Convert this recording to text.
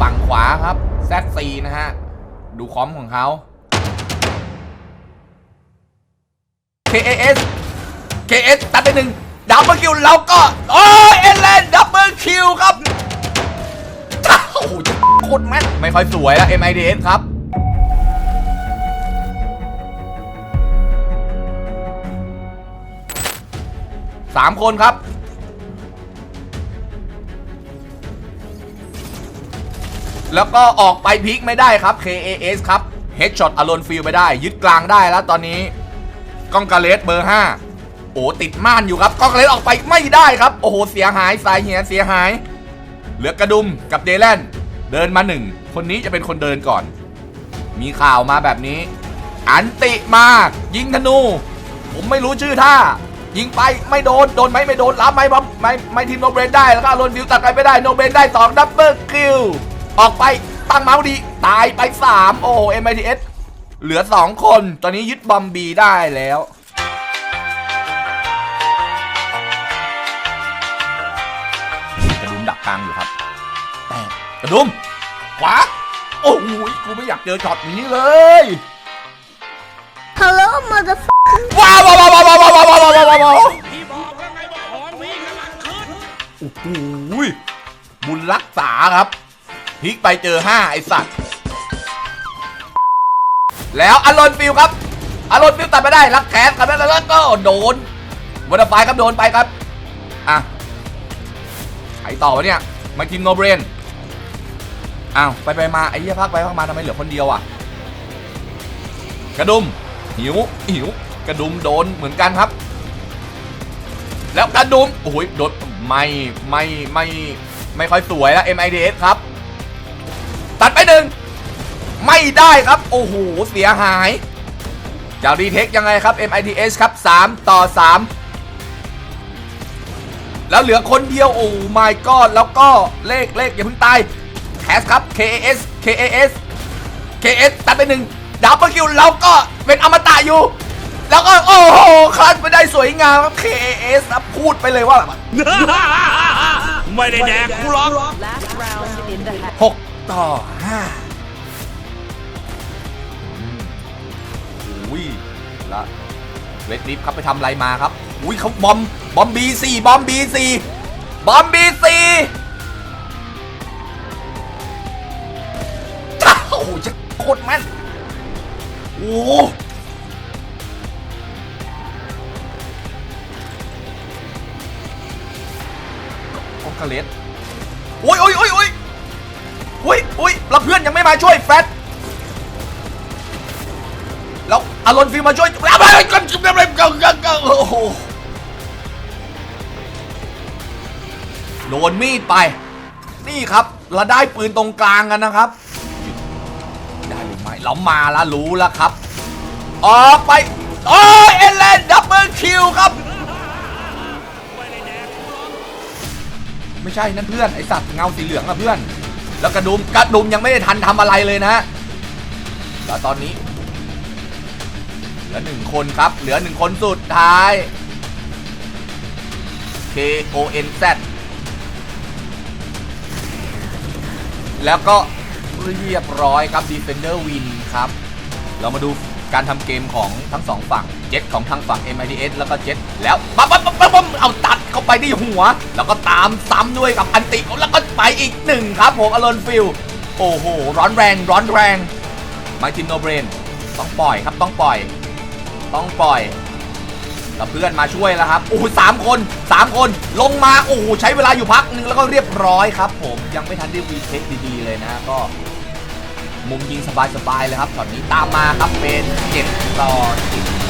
ฝั่งขวาครับ Z4 นะฮะ ดูคอมของเขา KAS KS ตัดไปหนึ่งดับเบิลคิวแล้วก็ โอ้ยเอเลนดับเบิลคิวครับ โอ้โหโคตรแม่นไม่ค่อยสวยแล้ว MIDS ครับสามคนครับ แล้วก็ออกไปพลิกไม่ได้ครับ KAS ครับ Headshot อ l ลนฟิลไปได้ ยึดกลางได้แล้วตอนนี้ก้องกาเลสเบอร์ 5 โอ้ติดม่านอยู่ครับก้องกาเลสออกไปไม่ได้ครับ โอ้โห เสียหายสายเหียเสียหาย เหลือกระดุมกับเดแลนเดินมาหนึ่งคนนี้จะเป็นคนเดินก่อน มีข่าวมาแบบนี้ อันติมายิงธนู ผมไม่รู้ชื่อท่า ยิงไปไม่โดน โดนไหมไม่โดนรับไหมบอมไม่ไม่ทีมโนเบรนได้แล้วก็อารอนฟิวตัดไปไม่ได้โนเบรนได้สองดับเบิลคิว ออกไปตั้งเมาส์ดี ตายไป 3 โอ้เอ็มไอทีเอสเหลือ 2 คน ตอนนี้ยึดบอมบีได้แล้วกระดุมดักกลางอยู่ครับแต่กระดุม ขวา โอ้โหกูไม่อยากเจอช็อตนี้เลย Hello, mother. ว้าวว้าวว้าวว้าวว้าวว้าวว้าวว้าวว้าวพี่บอกแล้วไงว่าของพี่กำลังขึ้นโอ้โหบุญรักษาครับ พลิกไปเจอ 5 ไอสัตว์ แล้วอารอนฟิลครับ อารอนฟิลตัดไปได้ รักแขนกันแล้วแล้วก็โดนวันไฟครับโดนไปครับ อะใครต่อวะเนี่ย มากินโนเบรนอ้าว ไปไปมา ไอ้เหี้ยพักไปพักมาทำไมเหลือคนเดียวอะ กระดุม หิว หิว กระดุมโดนเหมือนกันครับ แล้วกระดุม โอ้ยโดนไม่ ไม่ ไม่ ไม่ค่อยสวยแล้ว MIDS ครับ ตัดไปหนึ่งไม่ได้ครับ โอ้โห เสียหายจะรีเทคยังไงครับ MIDS ครับ 3 ต่อ 3 แล้วเหลือคนเดียว โอ้ my god แล้วก็เลขเลขอย่าเพิ่งตายแคสครับ KAS KAS KS ตัดไปหนึ่งดับเบิลคิวแล้วก็เป็นอมตะอยู่ แล้วก็ โอ้โหคลันไปได้สวยงามครับ KAS ครับพูดไปเลยว่า ไม่ได้แดกกูหรอก ต่อห้าอุ้ยละเวทลิฟครับไปทำอะไรมาครับ อุ้ยเขาบอม บอมบีสี่บอมบีสี่บอมบีสี่จ้าโอ้โหจะโคตรแม่นโอ้โอ้กาเลสโอ้ยโอ้ยโอ้ย อุ้ยอุ้ยแล้วเพื่อนยังไม่มาช่วยแฟตแล้วอารอนฟิลมาช่วยแล้วไปกันกันกันโอ้โหโดนมีดไป นี่ครับเราได้ปืนตรงกลางกันนะครับ ได้หรือไม่เรามาแล้วรู้แล้วครับ ออกไปโอ้ยเอเลนดับเบิลคิวครับ ไม่ใช่นั่นเพื่อน ไอสัตว์เงาสีเหลืองอะเพื่อน แล้วกระดุมกระดุมยังไม่ได้ทันทำอะไรเลยนะแล้วตอนนี้ เหลือหนึ่งคนครับ เหลือหนึ่งคนสุดท้าย K O N Z แล้วก็เรียบร้อยครับ Defender Win ครับ เรามาดูการทำเกมของทั้งสองฝั่ง เจ็ตของทางฝั่ง MIDS แล้วก็เจ็ตแล้วปั๊บปั๊บปั๊บปั๊บเอาตัด เข้าไปที่หัว แล้วก็ตามซ้ำด้วยกับอันติแล้วก็ไปอีกหนึ่งครับผมอลอนฟิลโอ้โห ร้อนแรงร้อนแรงมาทินโนเบรนต้องปล่อยครับต้องปล่อย ต้องปล่อยแล้วเพื่อนมาช่วยแล้วครับโอ้โหสามคนสามคนลงมาโอ้โหใช้เวลาอยู่พักหนึ่งแล้วก็เรียบร้อยครับ ผมยังไม่ทันได้วีเทคดีๆเลยนะก็ มุมยิงสบายๆเลยครับตอนนี้ตามมาครับเป็นเจ็ดต่อสิบ